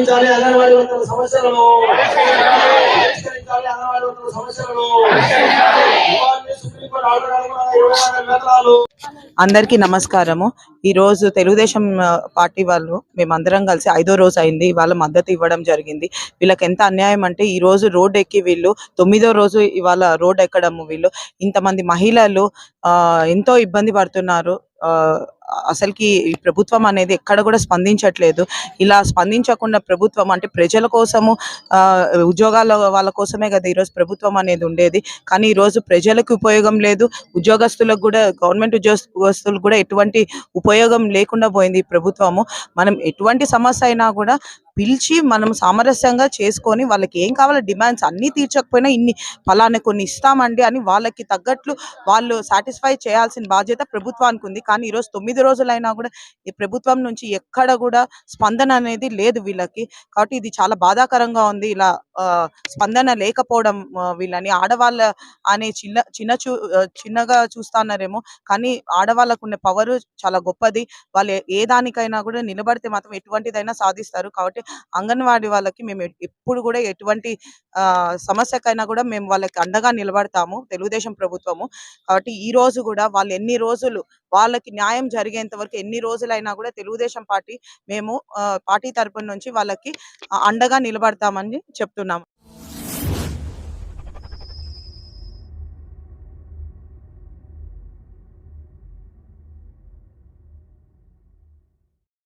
పరిష్కరించాలి అంగన్వాడీ వర్కర్ల సమస్యలను. పరిష్కరించాలి అంగన్వాడీ సమస్యలను. అందరికీ నమస్కారము. ఈ రోజు తెలుగుదేశం పార్టీ వాళ్ళు మేమందరం కలిసి ఐదో రోజు అయింది. వాళ్ళ మద్దతు ఇవ్వడం జరిగింది. వీళ్ళకి ఎంత అన్యాయం అంటే ఈ రోజు రోడ్ ఎక్కి వీళ్ళు తొమ్మిదో రోజు ఇవాళ రోడ్ ఎక్కడము వీళ్ళు. ఇంతమంది మహిళలు ఎంతో ఇబ్బంది పడుతున్నారు. అసలుకి ఈ ప్రభుత్వం అనేది ఎక్కడ కూడా స్పందించట్లేదు. ఇలా స్పందించకుండా ప్రభుత్వం అంటే ప్రజల కోసము ఆ ఉద్యోగాల వాళ్ళ కోసమే కదా ఈరోజు ప్రభుత్వం అనేది ఉండేది. కానీ ఈ రోజు ప్రజలకు ఉపయోగం లేదు. ఉద్యోగస్తులకు కూడా గవర్నమెంట్ ఉద్యోగస్తులకు కూడా ఎటువంటి ఉపయోగం లేకుండా పోయింది ఈ ప్రభుత్వము. మనం ఎటువంటి సమస్య అయినా కూడా పిలిచి మనం సామరస్యంగా చేసుకొని వాళ్ళకి ఏం కావాలో డిమాండ్స్ అన్ని తీర్చకపోయినా ఇన్ని ఫలానా కొన్ని ఇస్తామండి అని వాళ్ళకి తగ్గట్లు వాళ్ళు సాటిస్ఫై చేయాల్సిన బాధ్యత ప్రభుత్వానికి ఉంది. కానీ ఈరోజు తొమ్మిది రోజులైనా కూడా ఈ ప్రభుత్వం నుంచి ఎక్కడ కూడా స్పందన అనేది లేదు వీళ్ళకి. కాబట్టి ఇది చాలా బాధాకరంగా ఉంది. ఇలా స్పందన లేకపోవడం వీళ్ళని ఆడవాళ్ళ అనే చిన్న చిన్న చూ చిన్నగా చూస్తున్నారేమో. కానీ ఆడవాళ్ళకు ఉన్న పవర్ చాలా గొప్పది. వాళ్ళు ఏ- దానికైనా కూడా నిలబడితే మాత్రం ఎటువంటిదైనా సాధిస్తారు. కాబట్టి అంగన్వాడీ వాళ్ళకి మేము ఎప్పుడు కూడా ఎటువంటి ఆ సమస్యకైనా కూడా మేము వాళ్ళకి అండగా నిలబడతాము. తెలుగుదేశం ప్రభుత్వము. కాబట్టి ఈ రోజు కూడా వాళ్ళు ఎన్ని రోజులు వాళ్ళకి న్యాయం జరిగేంత వరకు ఎన్ని రోజులైనా కూడా తెలుగుదేశం పార్టీ మేము ఆ, పార్టీ తరపున నుంచి వాళ్ళకి అండగా నిలబడతామని చెప్తున్నాము.